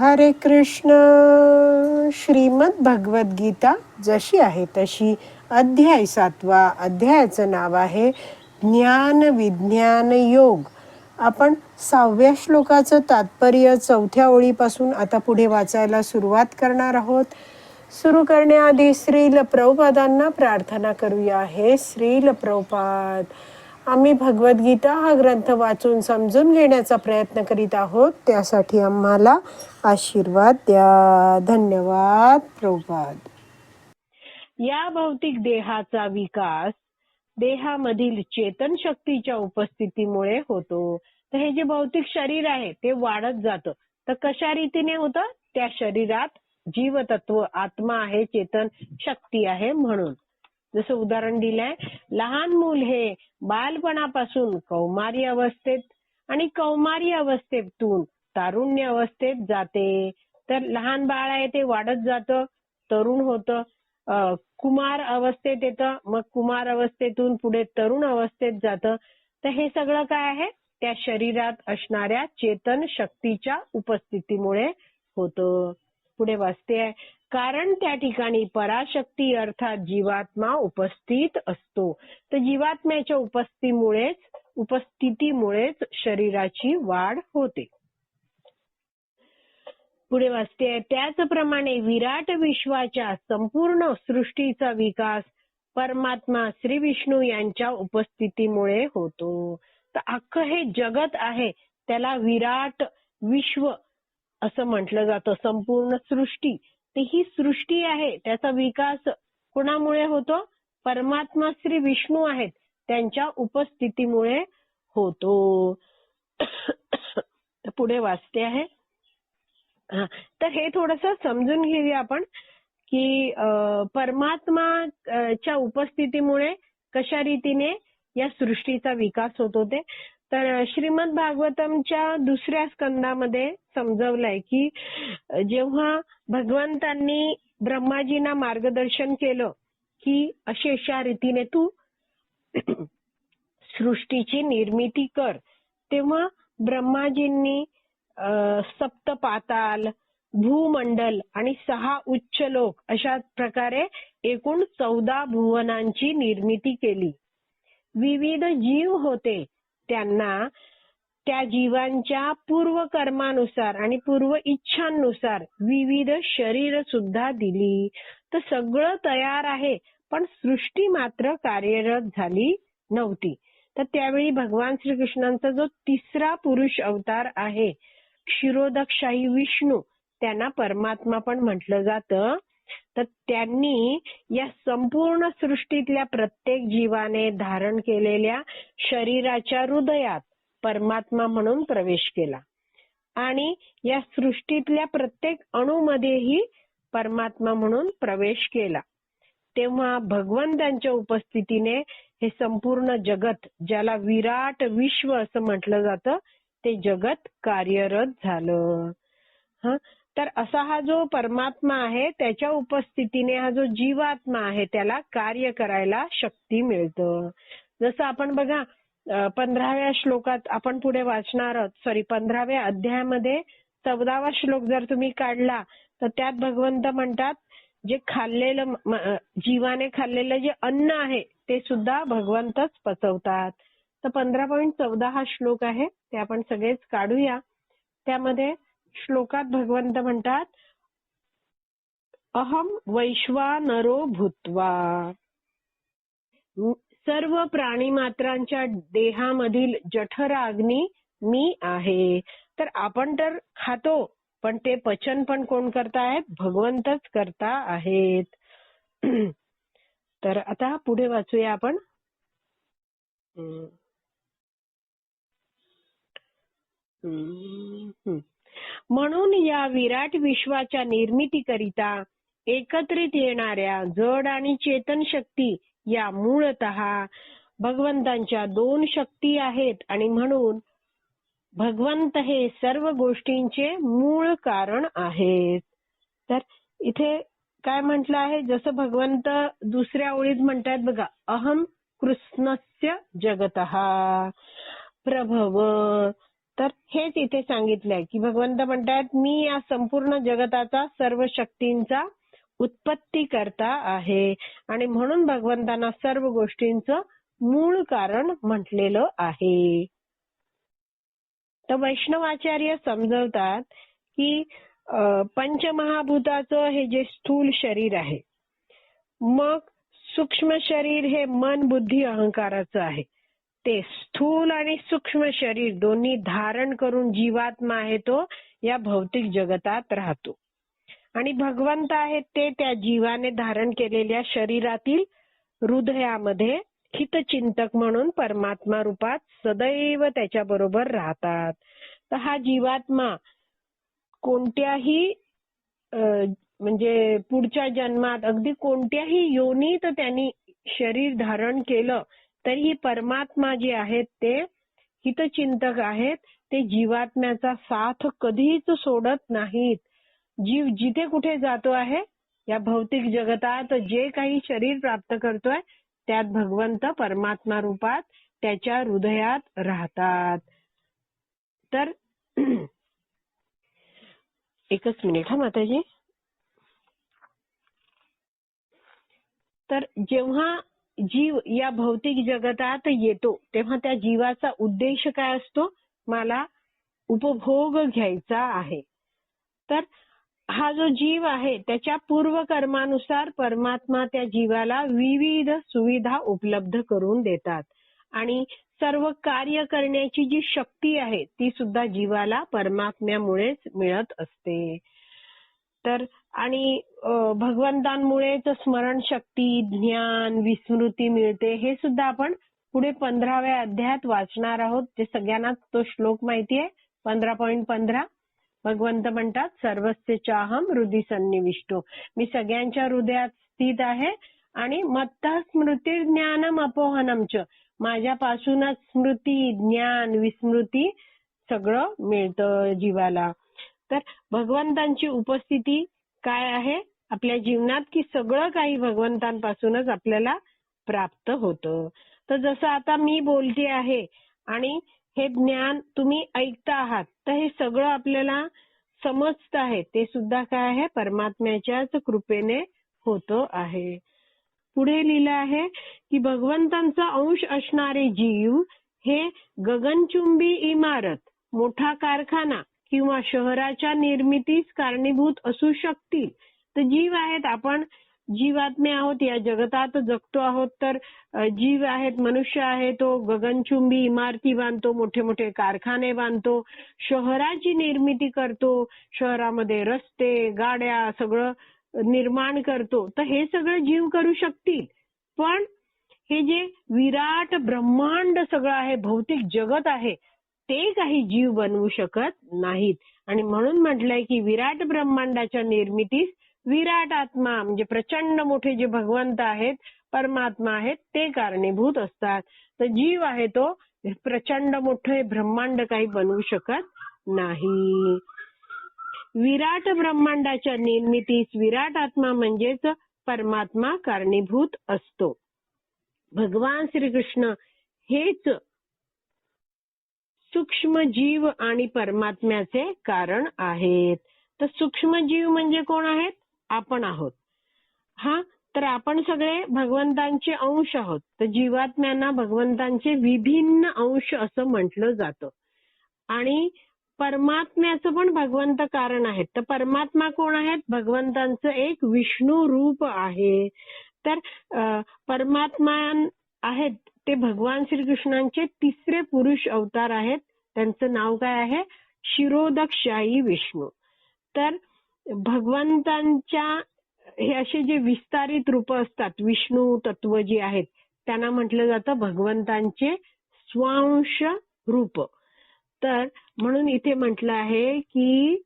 हरे कृष्ण. श्रीमद भगवद्गीता जशी आहे तशी अध्याय सातवा अध्यायाचं नाव आहे ज्ञान विज्ञान योग. आपण सहाव्या श्लोकाचं तात्पर्य चौथ्या ओळीपासून आता पुढे वाचायला सुरुवात करणार आहोत. सुरू करण्याआधी श्रील प्रभुपादांना प्रार्थना करूया. हे श्रील प्रभुपाद आम्ही भगवद्गीता हा ग्रंथ वाचून समजून घेण्याचा प्रयत्न करीत आहोत. त्यासाठी आम्हाला आशीर्वाद द्या. धन्यवाद प्रभुपाद. या भौतिक देहाचा विकास देहामधील चेतन शक्तीच्या उपस्थितीमुळे होतो. तर हे जे भौतिक शरीर आहे ते वाढत जातं. तर कशा रीतीने होतं? त्या शरीरात जीवतत्व आत्मा आहे चेतन शक्ती आहे म्हणून. जसं उदाहरण दिलंय लहान मूल हे बालपणापासून कौमारी अवस्थेत आणि कौमारी अवस्थेतून तारुण्य अवस्थेत जाते. तर लहान बाळ आहे ते वाढत जातं तरुण होतं कुमार अवस्थेत येतं मग कुमार अवस्थेतून पुढे तरुण अवस्थेत जातं. तर हे सगळं काय आहे? त्या शरीरात असणाऱ्या चेतन शक्तीच्या उपस्थितीमुळे होतं. पुढे वाचते आहे. कारण त्या ठिकाणी पराशक्ती अर्थात जीवात्मा उपस्थित असतो. तर जीवात्म्याच्या उपस्थितीमुळेच उपस्थितीमुळेच शरीराची वाढ होते. पुढे वाचते त्याचप्रमाणे विराट विश्वाच्या संपूर्ण सृष्टीचा विकास परमात्मा श्री विष्णू यांच्या उपस्थितीमुळे होतो. तर अख्खं हे जगत आहे त्याला विराट विश्व असं म्हटलं जातं संपूर्ण सृष्टी. तर ही सृष्टी आहे त्याचा विकास कोणामुळे होतो? परमात्मा श्री विष्णू आहेत त्यांच्या उपस्थितीमुळे होतो. पुढे वाचते आहे. हा, तर हे थोडस समजून घेऊया आपण की अं, परमात्माच्या उपस्थितीमुळे कशा रीतीने या सृष्टीचा विकास होतो ते. तर श्रीमद भागवतमच्या दुसऱ्या स्कंदामध्ये समजवलंय की जेव्हा भगवंतांनी ब्रह्माजींना मार्गदर्शन केलं की अशी अशा रीतीने तू सृष्टीची निर्मिती कर तेव्हा ब्रह्माजींनी सप्त पाताल भूमंडल आणि सहा उच्च लोक अशा प्रकारे एकूण चौदा भुवनांची निर्मिती केली. विविध जीव होते. त्यांना त्या जीवांच्या पूर्व कर्मानुसार आणि पूर्व इच्छांनुसार विविध शरीर सुद्धा दिली. तर सगळं तयार आहे पण सृष्टी मात्र कार्यरत झाली नव्हती. तर त्यावेळी भगवान श्रीकृष्णांचा जो तिसरा पुरुष अवतार आहे क्षीरोदकशाही विष्णू त्यांना परमात्मा पण म्हटलं जातं. तर त्यांनी या संपूर्ण सृष्टीतल्या प्रत्येक जीवाने धारण केलेल्या शरीराच्या हृदयात परमात्मा म्हणून प्रवेश केला. आणि या सृष्टीतल्या प्रत्येक अणूमध्येही परमात्मा म्हणून प्रवेश केला. तेव्हा भगवंतांच्या उपस्थितीने हे संपूर्ण जगत ज्याला विराट विश्व असं म्हटलं जातं ते जगत कार्यरत झालं. तर असा हा जो परमात्मा आहे त्याच्या उपस्थितीने हा जो जीवात्मा आहे त्याला कार्य करायला शक्ती मिळतं. जसं आपण बघा पंधराव्या श्लोकात आपण पुढे वाचणार आहोत. सॉरी पंधराव्या अध्यायामध्ये चौदावा श्लोक जर तुम्ही काढला तर त्यात भगवंत म्हणतात जे खाल्लेलं जीवाने खाल्लेलं जे अन्न आहे ते सुद्धा भगवंतच पचवतात. तर पंधरा पॉईंट चौदा हा श्लोक आहे ते आपण सगळेच काढूया. त्यामध्ये श्लोकात भगवंत म्हणतात अहम वैश्वानरो भूत्वा. सर्व प्राणी मात्रांच्या देहामधील जठराग्नी मी आहे. तर आपण तर खातो पण ते पचन पण कोण करतायत भगवंतच करता आहेत. तर आता पुढे वाचूया आपण. हम्म. म्हणून या विराट विश्वाच्या निर्मितीकरिता एकत्रित येणाऱ्या जड आणि चेतन शक्ती या मूळतः भगवंतांच्या दोन शक्ती आहेत आणि म्हणून भगवंत हे सर्व गोष्टींचे मूळ कारण आहेत. तर इथे काय म्हटलं आहे? जसं भगवंत दुसऱ्या ओळीत म्हणतात बघा अहम कृष्णस्य जगत प्रभव तर हेच इथे सांगितलंय की भगवंत म्हणतात मी या संपूर्ण जगताचा सर्व शक्तींचा उत्पत्ती करता आहे. आणि म्हणून भगवंतांना सर्व गोष्टींचं मूळ कारण म्हटलेलं आहे. तर वैष्णवाचार्य समजवतात की पंचमहाभूताचं हे जे स्थूल शरीर आहे मग सूक्ष्म शरीर हे मन बुद्धी अहंकाराचं आहे. ते स्थूल आणि सूक्ष्म शरीर दोन्ही धारण करून जीवात्मा आहे तो या भौतिक जगतात राहतो. आणि भगवंत आहेत ते त्या जीवाने धारण केलेल्या शरीरातील हृदयामध्ये हितचिंतक म्हणून परमात्मा रूपात सदैव त्याच्या बरोबर राहतात. तर हा जीवात्मा कोणत्याही अं, म्हणजे पुढच्या जन्मात अगदी कोणत्याही योनीत त्यांनी शरीर धारण केलं तर ही परमात्मा जे आहेत ते हितचिंतक आहेत. ते जीवात्म्याचा साथ कधीच सोडत नाहीत. जीव जिथे कुठे जातो आहे या भौतिक जगतात जे काही शरीर प्राप्त करतोय त्यात भगवंत परमात्मा रूपात त्याच्या हृदयात राहतात. तर एकच मिनिट हा माताजी. तर जेव्हा जीव या भौतिक जगतात येतो तेव्हा त्या जीवाचा उद्देश काय असतो? मला उपभोग घ्यायचा आहे. तर हा जो जीव आहे त्याच्या पूर्व कर्मानुसार परमात्मा त्या जीवाला विविध सुविधा उपलब्ध करून देतात. आणि सर्व कार्य करण्याची जी शक्ती आहे ती सुद्धा जीवाला परमात्म्यामुळेच मिळत असते. तर आणि भगवंतांमुळेच स्मरण शक्ती ज्ञान विस्मृती मिळते. हे सुद्धा आपण पुढे पंधराव्या अध्यायात वाचणार आहोत. ते सगळ्यांना तो श्लोक माहिती आहे. पंधरा पॉईंट पंधरा. भगवंत म्हणतात सर्वस्य चाहम हृदय सन्निविष्टो. मी सगळ्यांच्या हृदयात स्थित आहे आणि मत्त स्मृती ज्ञानम अपोहनमच माझ्यापासूनच स्मृती ज्ञान विस्मृती सगळं मिळतं जीवाला. तर भगवंतांची उपस्थिती काय आहे? आपल्या जीवनात की सगळं काही भगवंतांपासूनच आपल्याला प्राप्त होतं. तर जसं आता मी बोलते आहे आणि हे ज्ञान तुम्ही ऐकता आहात तर हे सगळं आपल्याला समजत आहे. ते सुद्धा काय आहे? परमात्म्याच्याच कृपेने होतं आहे. पुढे लिहिलं आहे की भगवंतांचा अंश असणारे जीव हे गगनचुंबी इमारत मोठा कारखाना किंवा शहराच्या निर्मितीस कारणीभूत असू शकतील. तर जीव आहेत आपण जीवात्मे आहोत या जगतात जगतो आहोत. तर जीव आहेत मनुष्य आहे तो गगनचुंबी इमारती बांधतो मोठे मोठे कारखाने बांधतो शहराची निर्मिती करतो शहरामध्ये रस्ते गाड्या सगळं निर्माण करतो. तर हे सगळं जीव करू शकतील. पण हे जे विराट ब्रह्मांड सगळं आहे भौतिक जगत आहे ते काही जीव बनवू शकत नाहीत. आणि म्हणून म्हटलंय की विराट ब्रह्मांडाच्या निर्मितीस विराट आत्मा म्हणजे प्रचंड मोठे जे भगवंत आहेत परमात्मा आहेत ते कारणीभूत असतात. तर जीव आहे तो प्रचंड मोठे ब्रह्मांड काही बनवू शकत नाही. विराट ब्रह्मांडाच्या निर्मितीस विराट आत्मा म्हणजेच परमात्मा कारणीभूत असतो. भगवान श्रीकृष्ण हेच सूक्ष्म जीव आणि परमात्म्याचे कारण आहेत. तर सूक्ष्म जीव म्हणजे कोण आहेत? आपण आहोत. हा? तर आपण सगळे भगवंतांचे अंश आहोत. तर जीवात्म्यांना भगवंतांचे विभिन्न अंश असं म्हटलं जातं. आणि परमात्म्याचं पण भगवंत कारण आहेत. तर परमात्मा कोण आहेत? भगवंतांचं एक विष्णू रूप आहे. तर परमात्मा आहेत ते भगवान श्रीकृष्णांचे तिसरे पुरुष अवतार आहेत. त्यांचं नाव काय आहे? शिरोदकशाही विष्णू. तर भगवंतांच्या हे असे जे विस्तारित रूप असतात विष्णू तत्व जे आहेत त्यांना म्हटलं जातं भगवंतांचे स्वांश रूप. तर म्हणून इथे म्हटलं आहे की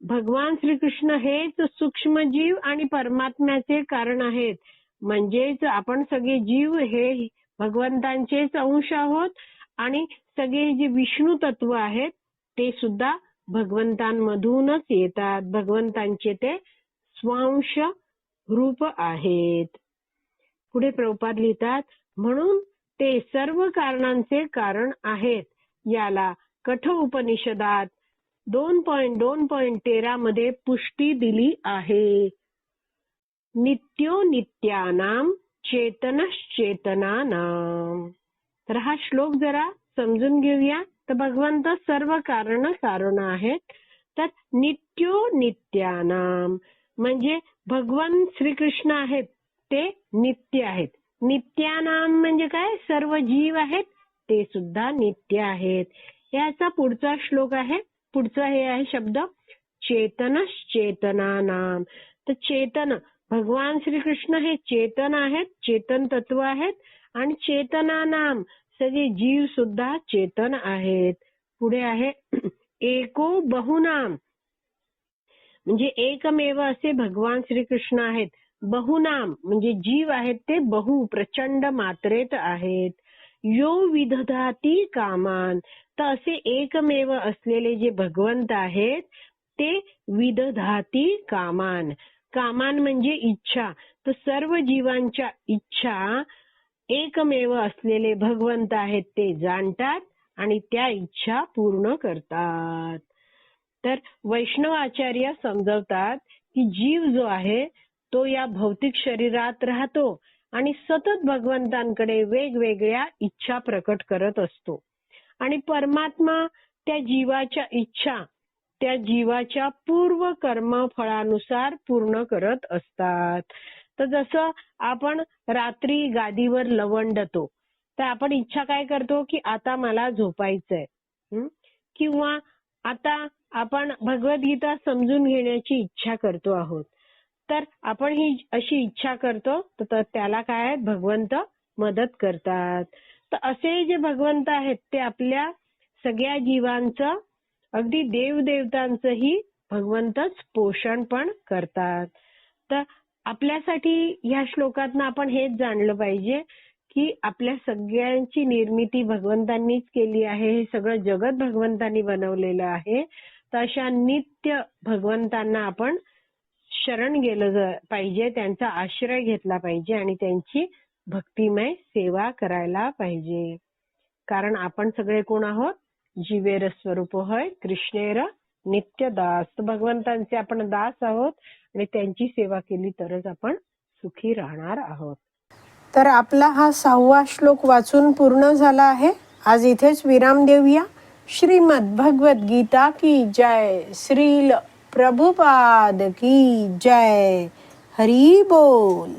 भगवान श्रीकृष्ण हेच सूक्ष्म जीव आणि परमात्म्याचे कारण आहेत. म्हणजेच आपण सगळे जीव हे भगवंतांचेच अंश आहोत आणि सगळे जे विष्णू तत्व आहेत ते सुद्धा भगवंतांमधूनच येतात. भगवंतांचे ते स्वांश रूप आहेत. पुढे प्रभुपाद लिहितात म्हणून ते सर्व कारणांचे कारण आहेत. याला कठ उपनिषदात दोन पॉइंट दोन पॉइंट तेरा मध्ये पुष्टी दिली आहे. नित्यो नित्यानाम चेतनश्चेतना तर हा श्लोक जरा समजून घेऊया. तर भगवंत सर्व कारण कारण आहेत. तर नित्यो नित्यानाम. म्हणजे भगवान श्रीकृष्ण आहेत ते नित्य आहेत. नित्यानाम म्हणजे काय? सर्व जीव आहेत ते सुद्धा नित्य आहेत. याचा पुढचा श्लोक आहे. पुढचा हे आहे शब्द चेतनश्चेतनानाम. तर चेतन भगवान श्रीकृष्ण हे चेतन आहेत चेतन तत्व आहेत आणि चेतना नाम सगळे जीव सुद्धा चेतन आहेत. पुढे आहे एको बहुनाम. म्हणजे एकमेव असे भगवान श्रीकृष्ण आहेत. बहुनाम म्हणजे जीव आहेत ते बहु प्रचंड मात्रेत आहेत. यो विधधाती कामान. तर असे एकमेव असलेले जे भगवंत आहेत ते विधधाती कामान. कामान म्हणजे इच्छा. तर सर्व जीवांच्या इच्छा एकमेव असलेले भगवंत आहेत ते जाणतात आणि त्या इच्छा पूर्ण करतात. तर वैष्णव आचार्य समजवतात की जीव जो आहे तो या भौतिक शरीरात राहतो आणि सतत भगवंतांकडे वेगवेगळ्या इच्छा प्रकट करत असतो. आणि परमात्मा त्या जीवाच्या इच्छा त्या जीवाच्या पूर्व कर्म फळानुसार पूर्ण करत असतात. तर जसं आपण रात्री गादीवर लवंडतो तर आपण इच्छा काय करतो की आता मला झोपायचंय किंवा आता आपण भगवद्गीता समजून घेण्याची इच्छा करतो आहोत. तर आपण ही अशी इच्छा करतो तर त्याला काय आहे? भगवंत मदत करतात. तर असे जे भगवंत आहेत ते आपल्या सगळ्या जीवांचं अगदी देवदेवतांचंही भगवंतच पोषण पण करतात. तर आपल्यासाठी ह्या श्लोकातनं आपण हेच जाणलं पाहिजे की आपल्या सगळ्यांची निर्मिती भगवंतांनीच केली आहे हे सगळं जगत भगवंतांनी बनवलेलं आहे. तर अशा नित्य भगवंतांना आपण शरण गेलं पाहिजे त्यांचा आश्रय घेतला पाहिजे आणि त्यांची भक्तिमय सेवा करायला पाहिजे. कारण आपण सगळे कोण आहोत? जीवेर स्वरूप होय. कृष्णेर नित्य दास. तर भगवंतांचे आपण दास आहोत आणि त्यांची सेवा केली तरच आपण सुखी राहणार आहोत. तर आपला हा सहावा श्लोक वाचून पूर्ण झाला आहे. आज इथेच विराम देऊया. श्रीमद भगवत गीता की जय. श्रील प्रभुपाद की जय. हरी बोल.